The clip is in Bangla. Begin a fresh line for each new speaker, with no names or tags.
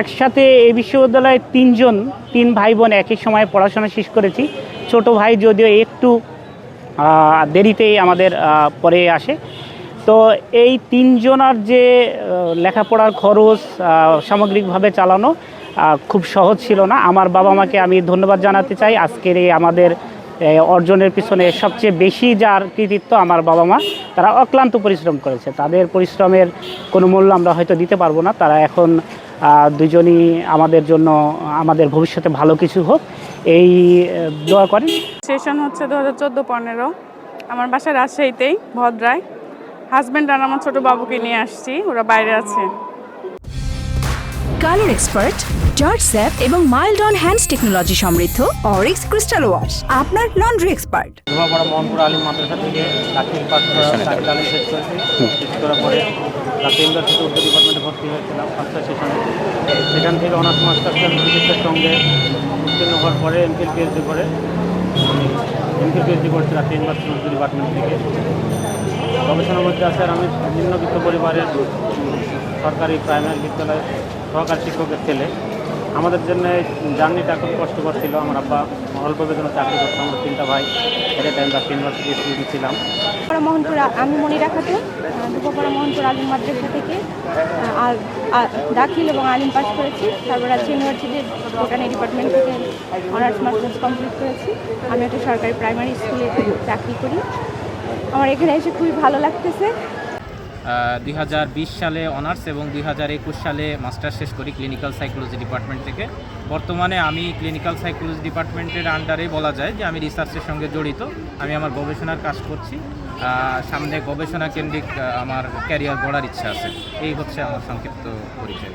একসাথে এই বিশ্ববিদ্যালয়ে তিনজন, তিন ভাই বোন একই সময়ে পড়াশোনা শেষ করেছি। ছোট ভাই যদিও একটু দেরিতেই আমাদের পরে আসে। তো এই তিনজনার যে লেখাপড়ার খরচ সামগ্রিকভাবে চালানো খুব সহজ ছিল না। আমার বাবা মাকে আমি ধন্যবাদ জানাতে চাই। আজকের এই আমাদের অর্জনের পিছনে সবচেয়ে বেশি যার কৃতিত্ব আমার বাবা মা, তারা অক্লান্ত পরিশ্রম করেছে। তাদের পরিশ্রমের কোনো মূল্য আমরা হয়তো দিতে পারব না। তারা এখন দুজনই আমাদের জন্য, আমাদের ভবিষ্যতে ভালো কিছু হোক। এই দোয়া করেন।
সেশন হচ্ছে দু হাজার চোদ্দ পনেরো। আমার বাসা রাজশাহীতেই, ভদ্রায়। হাজব্যান্ড আর আমার ছোটো বাবুকে নিয়ে আসছি, ওরা বাইরে আছে।
কালার এক্সপার্ট জর্জ স্যাপ এবং মাইল্ড অন হ্যান্ডস টেকনোলজি সমৃদ্ধ অরিক্স ক্রিস্টাল ওয়াশ আপনার লন্ড্রি এক্সপার্ট
ধোয়াপাড়া মোহনপুর আলিম মাদ্রাসা থেকে চাকরির পাস করা চাকরি আলিম শেষ করেছি। শেষ করার পরে উর্দু ডিপার্টমেন্টে ভর্তি হয়েছিলাম ফার্স্ট সেশনে। সেখান থেকে অনার্স মাস্টার্স ফিজিক্সের সঙ্গে উত্তীর্ণ হওয়ার পরে এমফিল পিএইচডি করে এমফিল পিএইচডি করছি ঢাকা ইউনিভার্সিটি ডিপার্টমেন্ট থেকে। গবেষণার মধ্যে আছে আর আমি নিম্নবিত্ত পরিবারের সরকারি প্রাইমারি বিদ্যালয়ের সহকারী শিক্ষকের ছেলে। আমাদের জন্য জার্নিটা খুব কষ্টকর ছিল। আমার আব্বা অল্প বেতনে চাকরি করতো, আমরা তিনটা ভাই। এট টাইম ইউনিভার্সিটি স্টুডেন্ট ছিলাম
মোহনপুর, আমি মনিরা খাতুন দুপুরা মোহনপুর আলিম মাদ্রাসা থেকে দাখিল এবং আলিম পাস করেছি। তারপর আছে ইউনিভার্সিটির বোটানি ডিপার্টমেন্ট থেকে অনার্স মাস্টার্স কমপ্লিট করেছি। আমি একটা সরকারি প্রাইমারি স্কুলে চাকরি করি। আমার এখানে এসে খুবই ভালো লাগতেছে।
দুই হাজার বিশ সালে অনার্স এবং দুই হাজার একুশ সালে মাস্টার শেষ করি ক্লিনিক্যাল সাইকোলজি ডিপার্টমেন্ট থেকে। বর্তমানে আমি ক্লিনিক্যাল সাইকোলজি ডিপার্টমেন্টের আন্ডারে বলা যায় যে আমি রিসার্চের সঙ্গে জড়িত। আমি আমার গবেষণার কাজ করছি। সামনে গবেষণা কেন্দ্রিক আমার ক্যারিয়ার গড়ার ইচ্ছা আছে। এই হচ্ছে আমার সংক্ষিপ্ত পরিচয়।